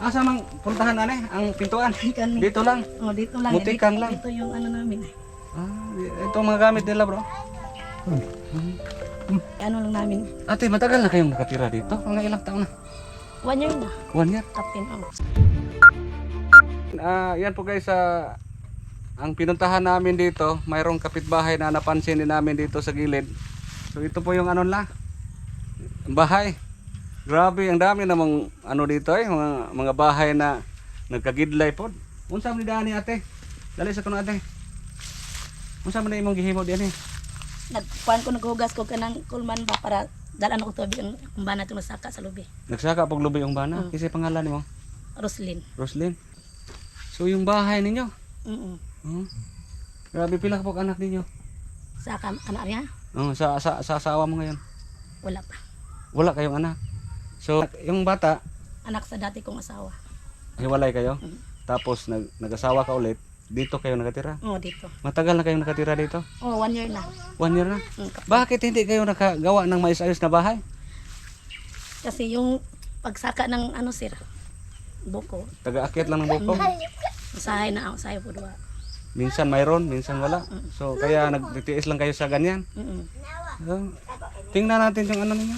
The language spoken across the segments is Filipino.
Asa mang puntahan na ang pintuan? Kani. Dito lang. Oh, dito lang. Mutikang dito, lang. Dito yung ano namin. Ah, ito ang mga gamit nila bro. Ano lang namin. Ate, matagal na kayong nakatira dito? Mga ilang taon na? One year na. One year? Captain. Oh. Ah, yan po guys, ah, ang pinuntahan namin dito, mayroong kapitbahay na napansin din namin dito sa gilid. So ito po yung ano la, bahay. Grabe, ang dami namang ano dito eh, mga, mga bahay na nagkagidlay po. Unsa man ni dani ate? Dali sa kuno ate. Unsa man imong gihimo diyan eh? Nagkuhan ko, naghugas ko kanang kulman ba para dalan ako tubig ang kumbana ito masaka sa lubi. Nagsaka pag lubi yung bana. Mm. Kasi pangalan nimo, Roslyn. Roslyn. So yung bahay ninyo, Mm oh. Grabe pila ka po anak ninyo? Sa anak niya, Oh, sa, sa, sa asawa mo ngayon. wala pa. Wala kayong anak. So, yung bata, Anak sa dati kong asawa. hiwalay kayo. Mm. Tapos nag, nag-asawa ka ulit. Dito kayo nakatira. Oh, dito. Matagal na kayong nakatira dito. Oh, one year na. One year na. Mm, kap- Bakit hindi kayo nakagawa ng maayos-ayos na bahay? Kasi yung pagsaka ng ano sir, buko, Taga-akit lang ng buko. usahay na, usahay po duwa. Minsan mayroon, minsan wala. So, kaya nagtitiis lang kayo sa ganyan. Mm So, tingnan natin yung ano ninyo.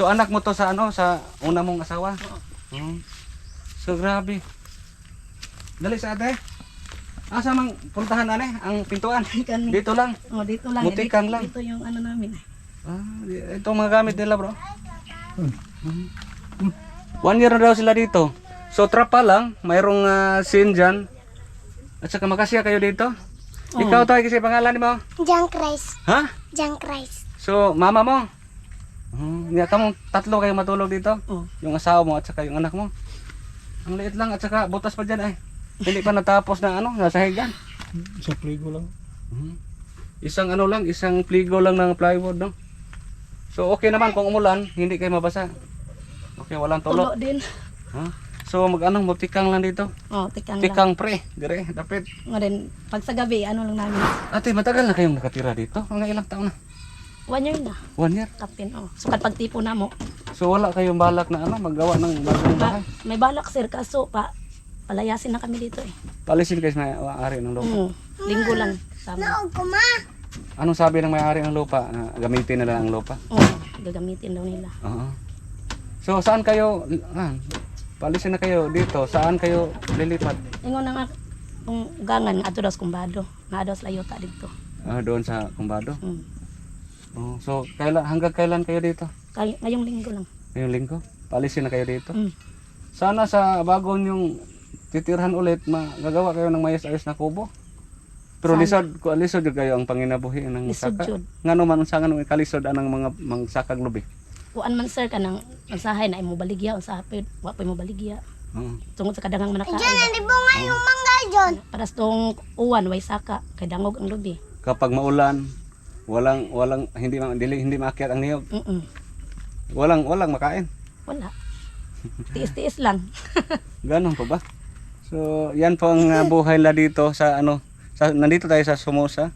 So, anak mo to sa ano, sa una mong asawa? Oo. So, grabe. Dali sa ate. Asa mang puntahan na ang pintuan? Dito lang. Oh, dito lang. Mutikang dito, lang. Dito yung ano namin. Ah, ito mga gamit nila, bro. Mhm. One year na daw sila dito. So, trapa lang. Mayroong uh, scene dyan. At saka makasya kayo dito. Ikaw tayo kasi pangalan mo. Junk rice. Ha? Junk rice. So, mama mo. Hmm, nga kamo tatlo kayo matulog dito. Oh. Yung asawa mo at saka yung anak mo. Ang liit lang at saka butas pa dyan ay. Hindi pa natapos na ano, nasa higan. Sa pligo lang. Mhm. Isang ano lang, isang pligo lang ng plywood, no? So, okay naman kung umulan, hindi kayo mabasa. Okay, walang Tulo tulo. din. Ha? So, mag-ano, mutikang lang dito. Oh, tikang lang. Tikang pre, dire, dapit. Ngayon, pag sa gabi, ano lang namin. Ate, matagal na kayong nakatira dito? Mga ilang taon na? One year na. One year. Captain. Oh. Sukat pagtipo na mo. So, wala kayong balak na ano, maggawa ng bagong bahay? Ma- may balak sir, kaso pa, palayasin na kami dito eh. Palisin kayo sa may-ari ng lupa. Mm, linggo lang. Tama. Naog ko ma. Anong sabi ng may-ari ng lupa? Na gamitin na lang ang lupa. Oo, gagamitin daw nila. Oo. So, saan kayo, ah, palisin na kayo dito, saan kayo lilipat? Ingon na nga, kung gangan, ato daw sa kumbado. Nga daw sa layota dito. Ah, doon sa Kumbado. Mm. Oh, so, kailan, hanggang kailan kayo dito? Kay, ngayong linggo lang. Ngayong linggo? Palisin na kayo dito? Mm. Sana sa bago yung titirhan ulit, magagawa kayo ng mayas-ayos na kubo. Pero Sana. lisod, ko lisod yun kayo ang panginabuhi ng Lisod saka. jud. Nga naman, sa nga kalisod anang mga mga sakag lubi. Kuan man sir ka nang magsahay na imo baligya unsa hapit wa pa imo baligya. Oo. Tungod sa kadangang manakain. Diyan, di bunga yung mangga dyan. Para sa tong uwan way saka kay dangog ang lubi. Kapag maulan, walang walang hindi dili, hindi maakyat ang niyog. Mm. Walang walang makain. Wala. Tiis-tiis lang. Ganon pa ba? So, yan po ang uh, buhay la dito sa ano, sa, nandito tayo sa Somoza.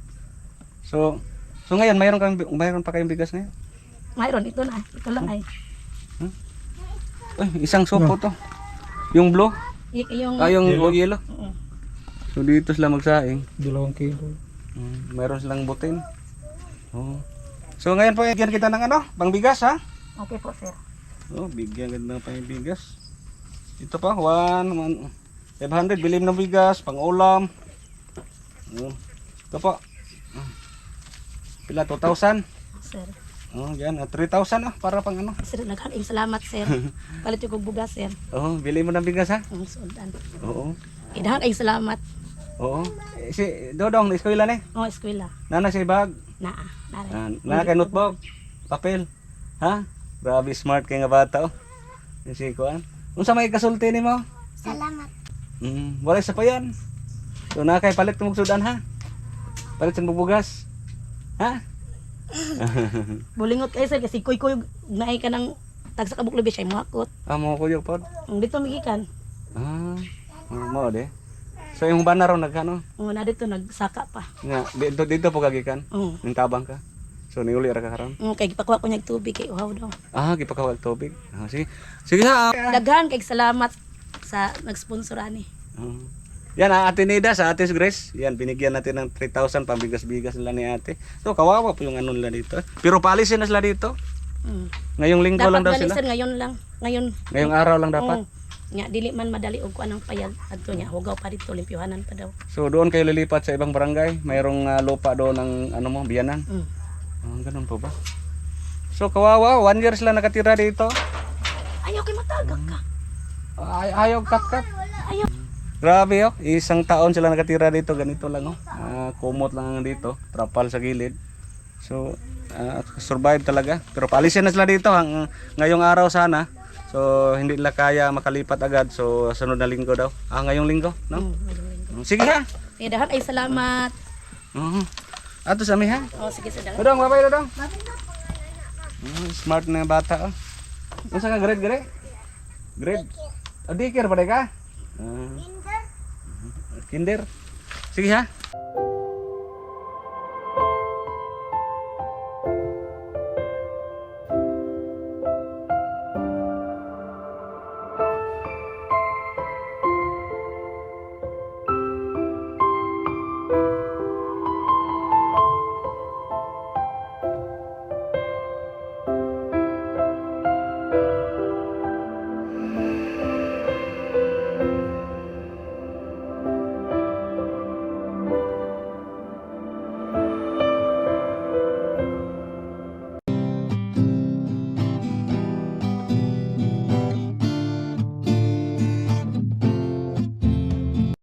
So, so ngayon mayroon kang mayroon pa kayong bigas ngayon? Mayroon ito na. Ito lang ay. Uy, isang sopo to. Yung blue, Y- yung ah, yung yellow. yellow. So dito sila magsaing. Dalawang kilo. Mm, mayroon silang butin. Oh. So ngayon po bigyan kita ng ano, pangbigas ha. Okay po sir. Oh, bigyan kita ng pangbigas. Ito pa, 1 one, 500 bilim ng bigas, pang ulam. Oh. Ito po. Ah. Pila 2,000? Sir. Oh, yan, ah, 3,000 ah, para pang ano. Sir, naghaing salamat sir. Palit yung bugas sir. Oh, bili mo ng bigas ha. Ang sudan. Oo. Idahang ay salamat. Oo. Si Dodong, na eskwela ni. Oh, eskwela. Nana si bag. Naa. Nara. Ah, nana kay notebook, papel. Ha? Grabe smart kay nga bata oh. Yung si Kuan. Unsa may kasulti nimo? Salamat. Mm, wala sa pa yan. So na kay palit mo sudan ha. Palit sa bugas. Ha? Bulingot kayo sir kasi kuy kuy naay ka ng tag sa kabuk lubi siya makot. Amo ko yung pod. Ang dito magikan. Ah. Mo de. So yung bana ron nagkano? Oh, na dito nagsaka pa. Nga dito dito po kagikan. Oh. Ning tabang ka. So niuli ra ka karon. Mm, kay gipakuha ko niyag tubig kay uhaw daw. Ah, gipakawag tubig. Ah, sige. Sige ha. ah. Daghan kay salamat sa nag-sponsor ani. Ah. Yan, ah, Ate Nida sa Ate Grace. Yan, binigyan natin ng 3,000 pambigas-bigas nila ni ate. So, kawawa po yung ano nila dito. Pero paalisin na sila dito. Mm. Ngayong linggo lang daw Dapat sila. galisan ngayon lang. Ngayon. Ngayong araw lang dapat. Mm. Nga dili man madali og kuan ang payag adto nya hugaw pa dito limpyuhanan pa daw. So, doon kayo lilipat sa ibang barangay. Mayroong ah, lupa doon ng ano mo, biyanan. Mm. Ah, ganun po ba? So, kawawa. One year sila nakatira dito. Ayaw kay matagak ka. Ay, ayaw kat-kat. Ayaw. Grabe oh, isang taon sila nakatira dito, ganito lang oh. Ah, kumot lang dito, trapal sa gilid. So, ah, survive talaga. Pero paalisin na sila dito hang ngayong araw sana. So, hindi nila kaya makalipat agad. So, sunod na linggo daw. Ah, ngayong linggo, no? Mm, ngayong linggo. Sige ha. Eh dahan ay salamat. Oo. Ato sa mi ha. Oh sige sa dahan. Dodong, babay dodong. Mm, smart na bata oh. Unsa ka grade grade? Grade. Ah, dikir pa ka? Ah. Kinder. Sige ha.